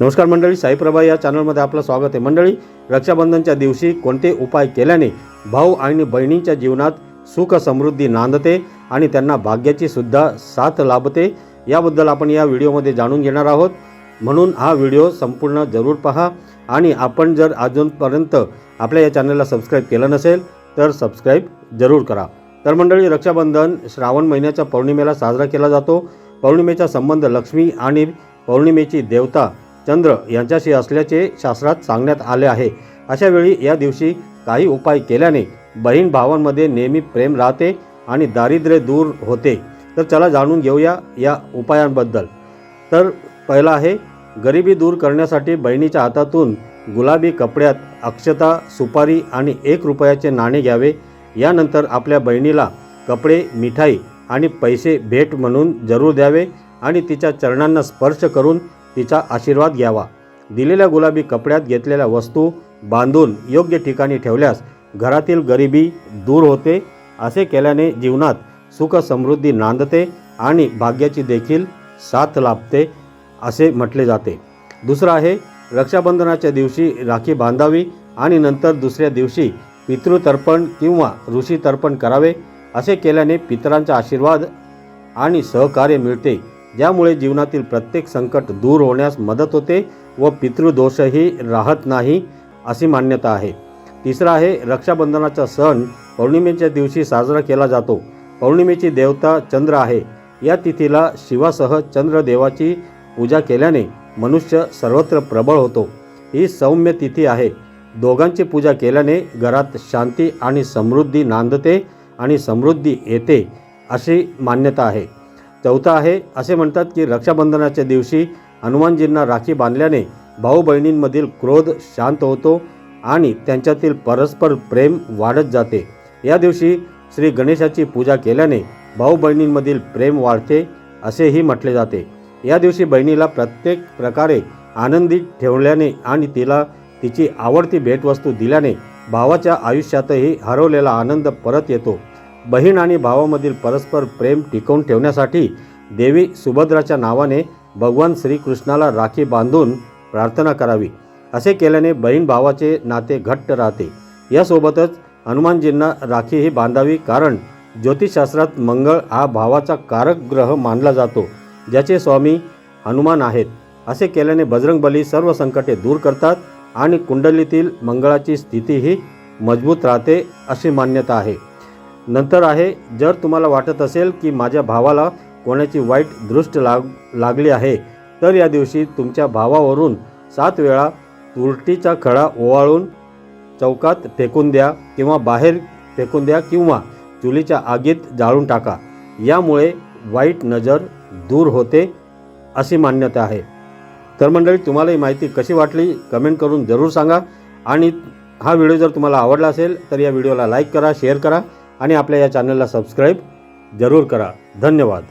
नमस्कार मंडळी साईप्रभा या चॅनलमध्ये आपलं स्वागत आहे. मंडळी रक्षाबंधनच्या दिवशी कोणते उपाय केल्याने भाऊ आणि बहिणींच्या जीवनात सुख समृद्धी नांदते आणि त्यांना भाग्याची सुद्धा साथ लाभते? याबद्दल आपण या व्हिडिओमध्ये जाणून घेणार आहोत. म्हणून हा व्हिडिओ संपूर्ण जरूर पहा आणि आपण जर अजूनपर्यंत आपल्या या चॅनलला सबस्क्राईब केलं नसेल तर सबस्क्राईब जरूर करा. तर मंडळी रक्षाबंधन श्रावण महिन्याच्या पौर्णिमेला साजरा केला जातो. पौर्णिमेचा संबंध लक्ष्मी आणि पौर्णिमेची देवता चंद्र यांच्याशी असल्याचे शास्त्रात सांगण्यात आले आहे. अशा वेळी या दिवशी काही उपाय केल्याने बहीण भावांमध्ये नेहमी प्रेम राहते आणि दारिद्र्य दूर होते. तर चला जाणून घेऊया या उपायांबद्दल. तर पहिला आहे गरिबी दूर करण्यासाठी बहिणीच्या हातातून गुलाबी कपड्यात अक्षता सुपारी आणि एक रुपयाचे नाणे घ्यावे. यानंतर आपल्या बहिणीला कपडे मिठाई आणि पैसे भेट म्हणून जरूर द्यावे आणि तिच्या चरणांना स्पर्श करून तिचा आशीर्वाद घ्यावा. दिलेल्या गुलाबी कपड्यात घेतलेल्या वस्तू बांधून योग्य ठिकाणी ठेवल्यास घरातील गरिबी दूर होते. असे केल्याने जीवनात सुख समृद्धी नांदते आणि भाग्याची देखील साथ लाभते असे म्हटले जाते. दुसरं आहे रक्षाबंधनाच्या दिवशी राखी बांधावी आणि नंतर दुसऱ्या दिवशी पितृतर्पण किंवा ऋषी तर्पण करावे. असे केल्याने पितरांचा आशीर्वाद आणि सहकार्य मिळते. ज्यामुळे जीवनातील प्रत्येक संकट दूर होण्यास मदत होते व पितृदोषही राहत नाही अशी मान्यता आहे. तिसरा आहे रक्षाबंधनाचा सण पौर्णिमेच्या दिवशी साजरा केला जातो. पौर्णिमेची देवता चंद्र आहे. या तिथीला शिवासह चंद्रदेवाची पूजा केल्याने मनुष्य सर्वत्र प्रबळ होतो. ही सौम्य तिथी आहे. दोघांची पूजा केल्याने घरात शांती आणि समृद्धी नांदते आणि समृद्धी येते अशी मान्यता आहे. चौथा आहे असे म्हणतात की रक्षाबंधनाच्या दिवशी हनुमानजींना राखी बांधल्याने भाऊ बहिणींमधील क्रोध शांत होतो आणि त्यांच्यातील परस्पर प्रेम वाढत जाते. या दिवशी श्री गणेशाची पूजा केल्याने भाऊ बहिणींमधील प्रेम वाढते असेही म्हटले जाते. या दिवशी बहिणीला प्रत्येक प्रकारे आनंदी ठेवल्याने आणि तिला तिची आवडती भेटवस्तू दिल्याने भावाच्या आयुष्यातही हरवलेला आनंद परत येतो. बहीण आणि भावामधील परस्पर प्रेम टिकवून ठेवण्यासाठी देवी सुभद्राच्या नावाने भगवान श्रीकृष्णाला राखी बांधून प्रार्थना करावी. असे केल्याने बहीण भावाचे नाते घट्ट राहते. यासोबतच हनुमानजींना राखीही बांधावी कारण ज्योतिषशास्त्रात मंगळ हा भावाचा कारक ग्रह मानला जातो ज्याचे स्वामी हनुमान आहेत. असे केल्याने बजरंगबली सर्व संकटे दूर करतात आणि कुंडलीतील मंगळाची स्थितीही मजबूत राहते अशी मान्यता आहे. नंतर आहे जर तुम्हाला वाटत असेल की माझ्या भावाला कोणाची वाईट दृष्ट लाग लागली आहे तर या दिवशी तुमच्या भावावरून सात वेळा तुरटीचा खडा ओवाळून चौकात फेकून द्या किंवा बाहेर फेकून द्या किंवा चुलीच्या आगीत जाळून टाका. यामुळे वाईट नजर दूर होते अशी मान्यता आहे. तर मंडळी तुम्हाला ही माहिती कशी वाटली कमेंट करून जरूर सांगा आणि हा व्हिडिओ जर तुम्हाला आवडला असेल तर या व्हिडिओला लाईक करा शेअर करा. आणि आपल्या या चॅनलला सबस्क्राईब जरूर करा. धन्यवाद.